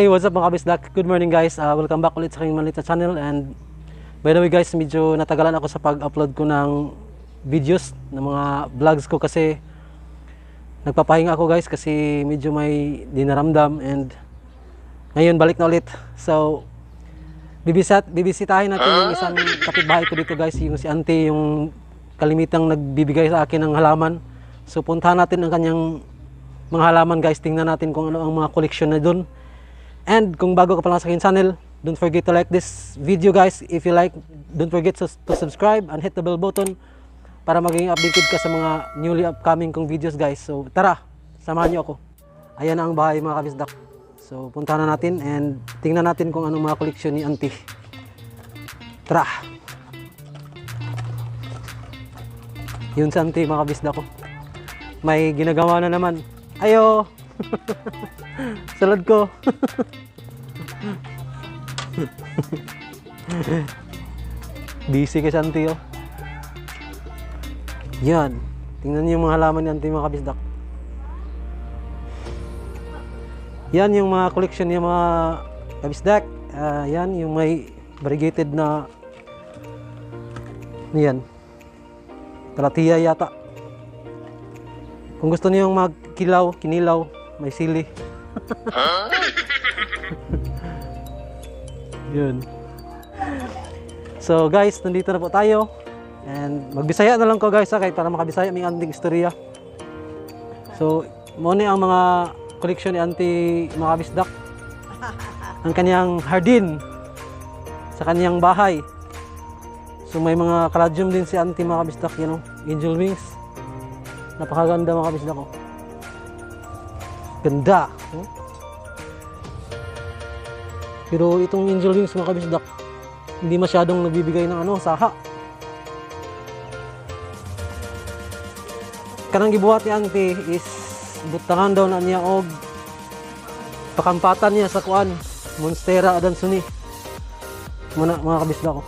Hey, what's up mga kabisdak? Good morning guys. Uh, welcome back ulit sa aking malita channel and by the way guys, medyo natagalan ako sa pag-upload ko ng videos ng mga vlogs ko kasi nagpapahinga ako guys kasi medyo may dinaramdam and ngayon balik na ulit. So, bibisat, bibisitahin natin yung isang kapitbahay ko dito guys, yung si auntie, yung kalimitang nagbibigay sa akin ng halaman. So, puntahan natin ang kanyang mga halaman guys. Tingnan natin kung ano ang mga collection na doon. And kung bago ka pa lang sa akin channel, don't forget to like this video guys. If you like, don't forget to, subscribe and hit the bell button para maging updated ka sa mga newly upcoming kong videos guys. So tara, samahan niyo ako. Ayan na ang bahay mga kabisdak. So puntahan na natin and tingnan natin kung anong mga koleksyon ni auntie. Tara! Yun sa auntie mga kabisdak ko. May ginagawa na naman. Ayo! Salad ko. Busy ka Santi oh. Yan. Tingnan niyo yung mga halaman ni Auntie mga kabisdak. Yan yung mga collection niya mga kabisdak. Ah, yan yung may variegated na yan. Talatiya yata. Kung gusto niyo magkilaw, kinilaw, may sili. Yun. So guys, nandito na po tayo. And magbisaya na lang ko guys ha, kahit para makabisaya may anting istorya. So, mo ni ang mga collection ni Auntie mga kabisdak. Ang kanyang hardin sa kanyang bahay. So may mga kaladyum din si Auntie mga kabisdak, you know, angel wings. Napakaganda mga kabisdak ko. Ganda. oh. Pero itong angel wings mga kabisdak, hindi masyadong nagbibigay ng ano, saha. Kanang gibuhat ni Auntie is butangan daw na niya og pakampatan niya sa kuan, Monstera Adansuni. Muna mga kabisdak ko.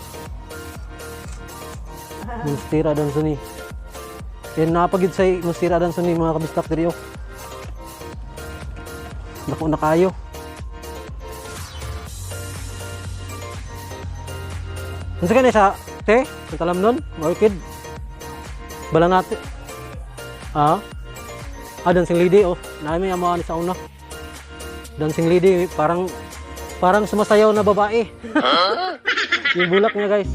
Monstera Adansuni. Yan napagid sa Monstera Adansuni mga kabisdak diri oh. Dako na kayo. Unsa kani sa te? Ang talam nun? Orchid? Bala natin. Ah? Ah, dancing lady oh. Naami ang mga sa una. Dancing lady parang parang sumasayaw na babae. yung bulak niya guys.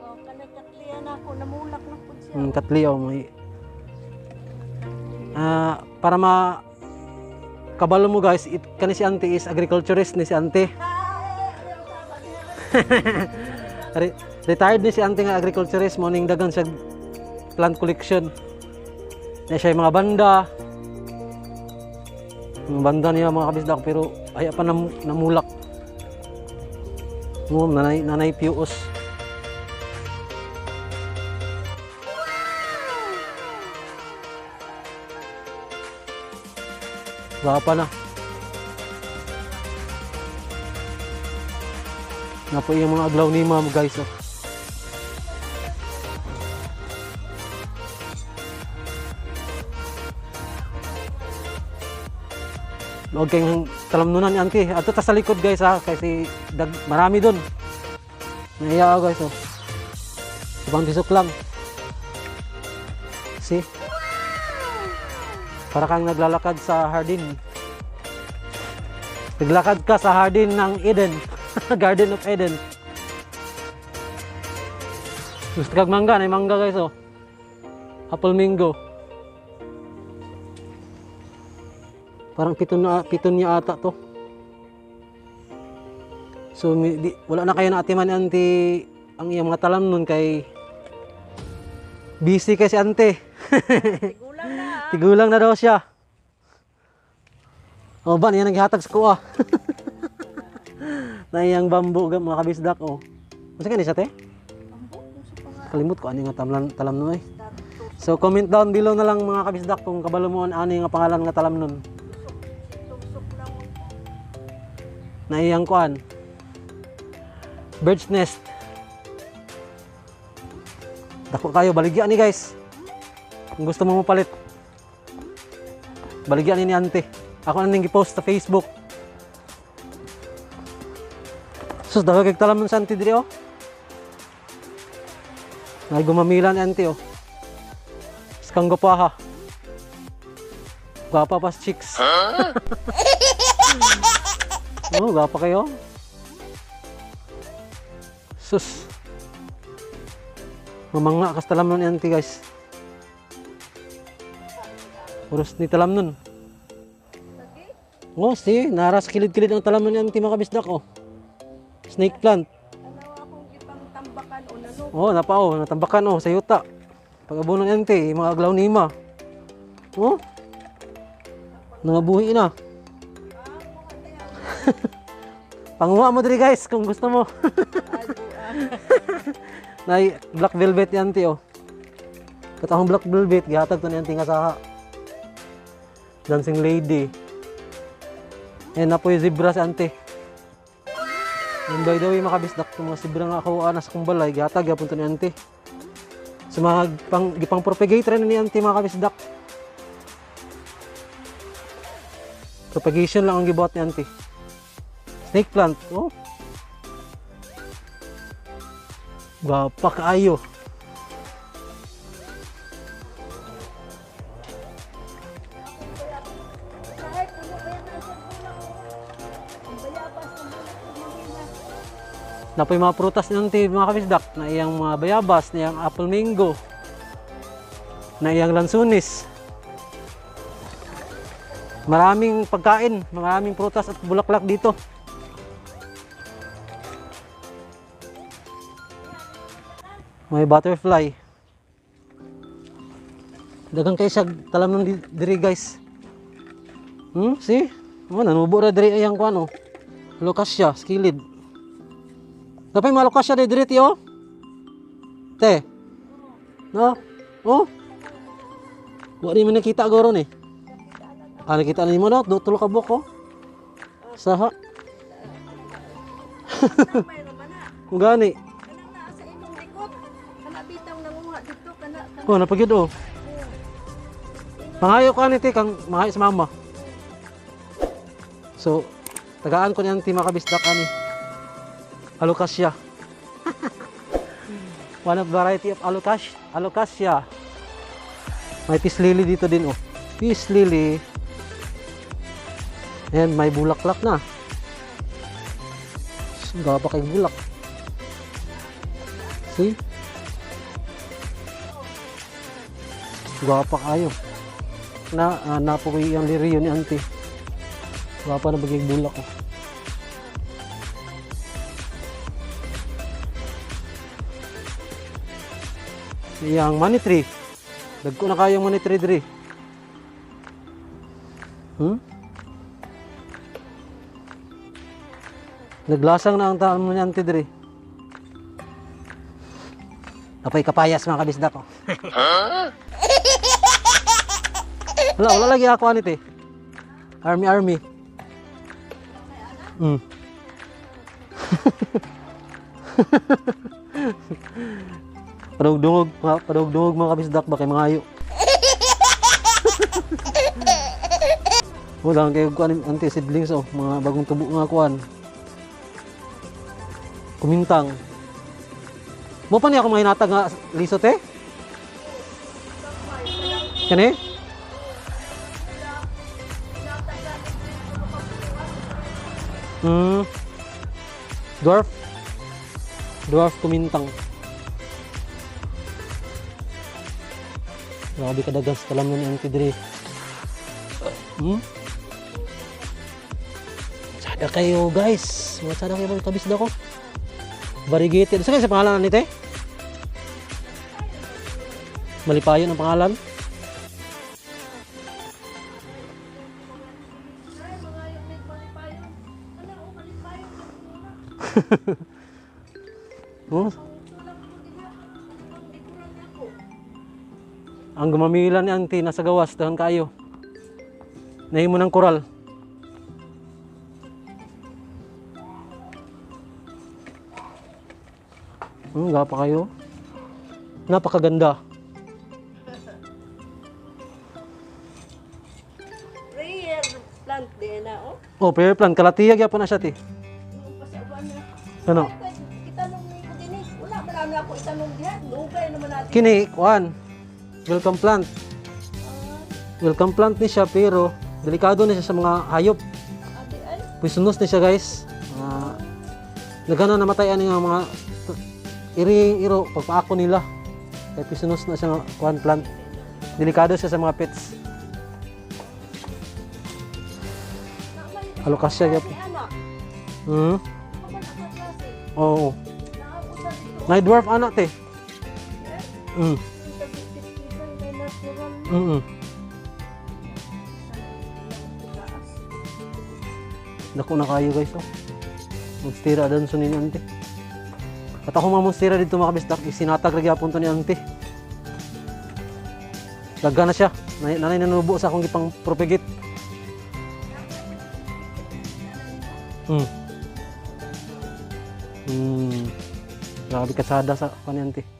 Oh, kanay katlian ako, namulak na po siya. Yung katli oh, may Ah, para ma kabalo mo guys, it, kani si auntie is agriculturist ni si auntie. Re- retired ni si auntie nga agriculturist mo ning dagan sa plant collection. Na siya mga banda. Yung banda niya mga kabisdak pero ay pa nam, namulak. Mo nanay nanay pius. Baka pa na. Nga po yung mga aglaw ni ma'am guys. Oh. Huwag kayong talamnunan ni auntie. Ato ta sa likod guys ha. Kasi dag, marami doon. Naiya ako guys oh. Ibang tisok lang. See? Para kang naglalakad sa hardin. Naglakad ka sa hardin ng Eden. Garden of Eden. Gusto kag mangga, na mangga guys oh. Apple mango. Parang piton na piton niya ata to. So di, wala na kayo na atiman ni ante ang iyang mga talam nun kay busy kay si ante. Tigulang na. Daw siya. O ba, niya naghatag sa kuha. na iyang bambu ga mga kabisdak o. Masa ka ni sa te? Kalimut ko ani nga talam talam no eh. So comment down below na lang mga kabisdak kung kabalo mo ani nga pangalan nga talam nun. Na iyang kuan. Bird's nest. Dako kayo baligya ni guys. Kung gusto mo mapalit. Baligya ni ante. Ako na ning gipost sa Facebook. Sus, daw kay talam sa auntie diri oh. Nay gumamila ni auntie oh. Skang pa ha. Gapa pas chicks. oh, gapa kayo. Sus. Mamanga kas talam nun ni auntie guys. Puros ni talam nun. Oh, si, naras kilid-kilid ang talam nun ni auntie mga kabisdak oh. Snake plant. Oh, napa oh, natambakan oh sa yuta. Pag abuno ng ente, mga aglaw ni Ima. Oh. Nangabuhi na. Panguha mo diri guys kung gusto mo. Nay black velvet yan ti oh. Katahong black velvet gihatag to ni anti nga saha. Dancing lady. Eh na po yung zebra si ante. And by the way, makabisdak itong mga sibra nga ako anas kong balay, gatag yapon to ni ante. So mga pang, gipang propagate rin ni ante mga kabisdak. Propagation lang ang gibuhat ni ante. Snake plant, oh. Gwapa kaayo. Napoy mga prutas ni ante mga kabisdak, na iyang mga bayabas, na iyang apple mango, na iyang lansunis. Maraming pagkain, maraming prutas at bulaklak dito. May butterfly. Dagang kay siya talam ng di- diri guys. Hmm, see? Oh, nanubo ra diri ayang kuan oh. Lokasya, skilid. Dapat malukas siya diri diri oh. Te. No? Oh. Wa di man nakita goro ni. Ah, nakita ni mo na, do tulo ka buko. Saha. Na. Kung gani. Oh, napagyud oh. Mangayo ka ni te kang mangayo sa mama. So, tagaan ko niyang tima kabisdak ani. Alokasya. One of variety of alocasia. Alocasia. May peace lily dito din oh. Peace lily. And may bulaklak na. Gaba kay bulak. See? Gwapa kayo. Na, uh, napuwi ang liriyo ni auntie. Gwapa na bagay bulak ko. Yang money tree. Dagko na kayong money tree diri. Hmm? Naglasang na ang taon mo ni auntie diri. Apoy kapayas mga kabisda ko. Wala, wala lagi ako anit eh. Army, army. Mm. Padugdungog, padugdungog mga kabisdak ba kay mga ayo. Wala kay kuan anti seedlings oh, mga bagong tubo nga kuan. Kumintang. Mo pa niya ako mga hinatag nga lisot eh? Kani? Hmm. Dwarf. Dwarf kumintang. Grabe ka dagas kalam ni Auntie Dre. Hmm? Sada kayo guys. Sada kayo mga kabis ko. Variegated. Saan sa pangalan nito eh? Malipayon ang pangalan. Ay, ang gumamila ni Auntie nasa gawas dahan kayo. Nahimo ng koral. Hmm, gapa kayo. Napakaganda. Prayer plant din na o. Oh, prayer plant. Kalatiyag yapon na siya, ti. Ano? Itanong ni ko din eh. Wala man namin ako itanong diyan. Dugay naman natin. Kini, kuan. Welcome plant. Welcome plant ni siya pero delikado ni siya sa mga hayop. Poisonous ni siya guys. Uh, nagana namatay ani nga mga iri iro pagpaako nila. Kaya poisonous na siya kuan plant. Delikado siya sa mga pets. Alokasya gyud. Si anak. Hmm. Oo. Dito. Night dwarf anak te. Mm. Mm. -mm. Dako na kayo guys oh. Magstira doon sa ninyo ante. At ako mga monstera dito mga kabistak, isinatag lagi apon to ni ante. Daga na siya. Nanay, nanubo sa akong gipang propagate. Hmm. Hmm. Grabe kasada sa kanyante. Wala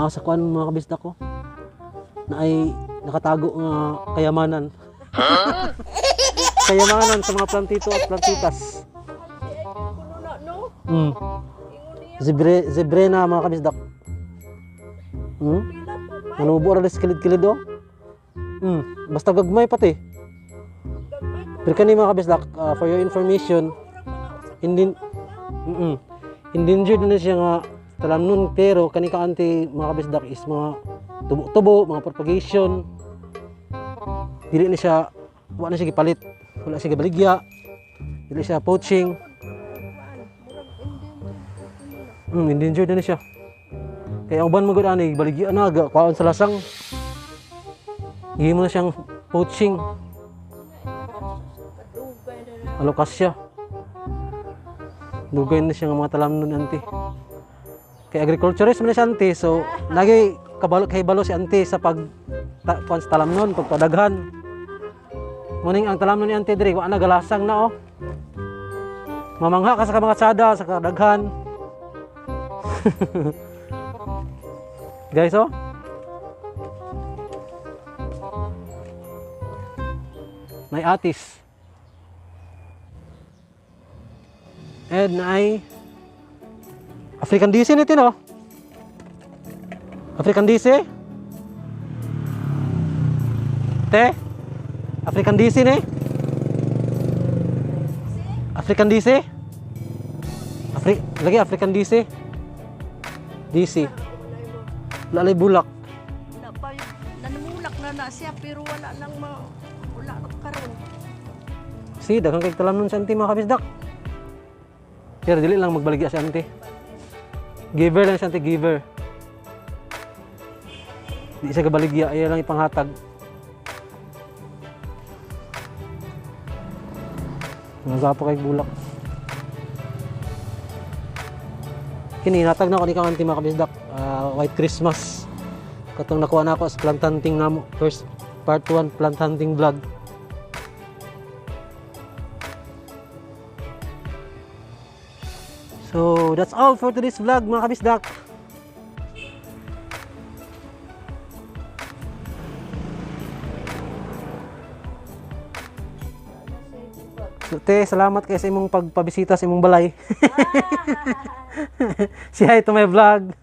kuha na. Naa sa kuan mga kabistak ko. Na ay nakatago nga kayamanan. kayamanan sa mga plantito at plantitas. Na? Hmm. Ingon niya, Zebre, zebrena mga kabisdak. Hmm? may. Manubo ra kilid-kilid oh. Hmm. Basta gagmay pati. Pero kani mga kabisdak, ah, for your information, hindi mm -mm. endangered na siya nga talamnon pero kani ka anti mga kabisdak is mga tubo-tubo, mga propagation. Dili na siya wala na siya gipalit. Wala siya gibaligya. Dili siya poaching. Hmm, endangered. na siya. Kaya uban mo gud ani baligya na kuan sa lasang. Hindi mo na siyang poaching, na. alokasya. Dugay na siya nga mga talamnon anti. Kay agriculturist man siya anti, so lagi kabalo kay balo si anti sa pag ta, kuan sa talamnon pagpadaghan. Muning ang talamnon ni anti diri wa na galasang na oh. Mamangha ka sa mga tsada sa kadaghan. Guys oh. May atis. And ay African DC nito no? African DC? Te? African DC ni? African DC? Afri lagi African DC? DC. Lalay bulak. Nanamulak na na siya pero wala nang ma wala karon. Si, daghang kay talam nun sa anti mga kabisdak. Pero dili lang magbaligya sa anti. Giver lang anti, giver. Di siya kabaligya, ayaw lang ipanghatag. Nagapo kay bulak. Kini natag na ko ni kang anti mga kabisdak. Ah, White Christmas. Katong nakuha na ako sa plant hunting namo. First part 1 plant hunting vlog. So, that's all for today's vlog mga kabisdak. So, te, salamat kay sa imong pagpabisita sa imong balay. si hi to my vlog.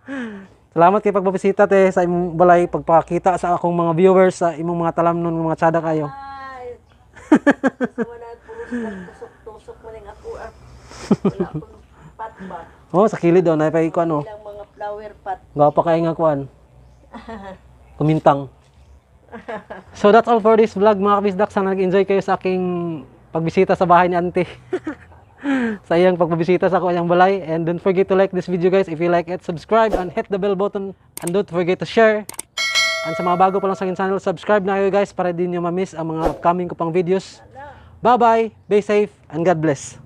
salamat kay pagpabisita te sa imong balay, pagpakita sa akong mga viewers sa imong mga talamnon mga tsada kayo. Ay. Sa wala puro tusok-tusok man ako ah. Wala ba. Oh, sa kilid daw na pa ko ano. Ilang mga flower pot. Gapa kay nga kuan. Kumintang. So that's all for this vlog mga kabisdak. Sana nag-enjoy kayo sa aking pagbisita sa bahay ni Ante. sa iyang pagbisita sa kanyang balay. And don't forget to like this video guys. If you like it, subscribe and hit the bell button. And don't forget to share. And sa mga bago pa lang sa aking channel, subscribe na kayo guys para din nyo ma-miss ang mga upcoming ko pang videos. Bye-bye, be safe, and God bless.